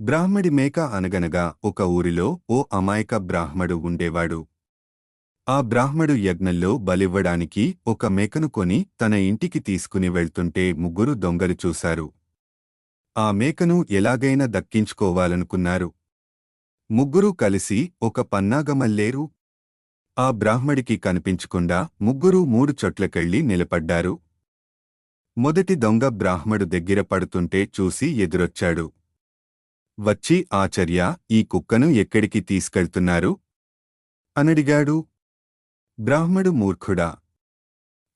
బ్రాహ్మడి మేక అనగనగా ఒక ఊరిలో ఓ అమాయక బ్రాహ్మడు ఉండేవాడు. ఆ బ్రాహ్మడు యజ్ఞంలో బలివ్వడానికి ఒక మేకను కొని తన ఇంటికి తీసుకుని వెళ్తుంటే ముగ్గురు దొంగలు చూశారు. ఆ మేకను ఎలాగైనా దక్కించుకోవాలనుకున్నారు. ముగ్గురూ కలిసి ఒక పన్నాగమల్లేరు ఆ బ్రాహ్మడికి కనిపించకుండా ముగ్గురూ మూడు చోట్లకెళ్ళి నిలబడ్డారు. మొదటి దొంగ బ్రాహ్మడు దగ్గర పడుతుంటే చూసి ఎదురొచ్చాడు. వచ్చి ఆచర్య ఈ కుక్కను ఎక్కడికి తీసుకెళ్తున్నారు? అనడిగాడు. బ్రాహ్మడు మూర్ఖుడా!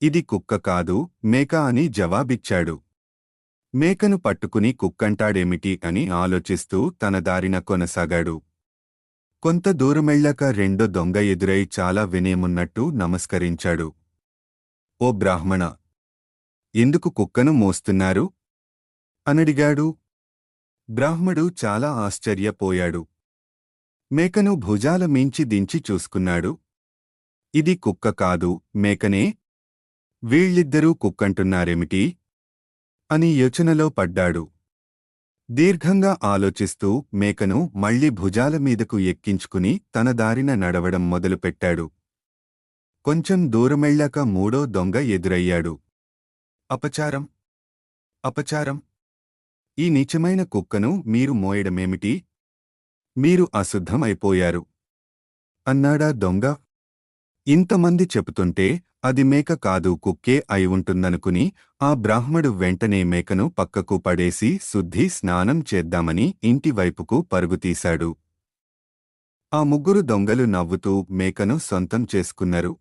ఇది కుక్క కాదు మేక అని జవాబిచ్చాడు. మేకను పట్టుకుని కుక్కంటాడేమిటి అని ఆలోచిస్తూ తన దారిన కొనసాగాడు. కొంత దూరమెళ్ళాక రెండో దొంగ ఎదురై చాలా వినయమున్నట్టు నమస్కరించాడు. ఓ బ్రాహ్మణ! ఎందుకు కుక్కను మోస్తున్నారు? అనడిగాడు. బ్రాహ్మడు చాలా ఆశ్చర్యపోయాడు. మేకను భుజాల మించి దించి చూసుకున్నాడు. ఇది కుక్క కాదు మేకనే. వీళ్ళిద్దరూ కుక్కంటున్నారేమిటి? అని యోచనలో పడ్డాడు. దీర్ఘంగా ఆలోచిస్తూ మేకను మళ్ళీ భుజాల మీదకు ఎక్కించుకుని తన దారిన నడవడం మొదలుపెట్టాడు. కొంచెం దూరమెళ్ళాక మూడో దొంగ ఎదురయ్యాడు. అపచారం. అపచారం. ఈ నీచమైన కుక్కను మీరు మోయడమేమిటి? మీరు అశుద్ధం అయిపోయారు అన్నాడా దొంగ. ఇంతమంది చెబుతుంటే అది మేక కాదు కుక్కే అయి ఉంటుందనుకుని ఆ బ్రాహ్మడు వెంటనే మేకను పక్కకు పడేసి శుద్ధి స్నానం చేద్దామని ఇంటివైపుకు పరుగుతీశాడు ఆ ముగ్గురు దొంగలు నవ్వుతూ మేకను సొంతం చేసుకున్నారు.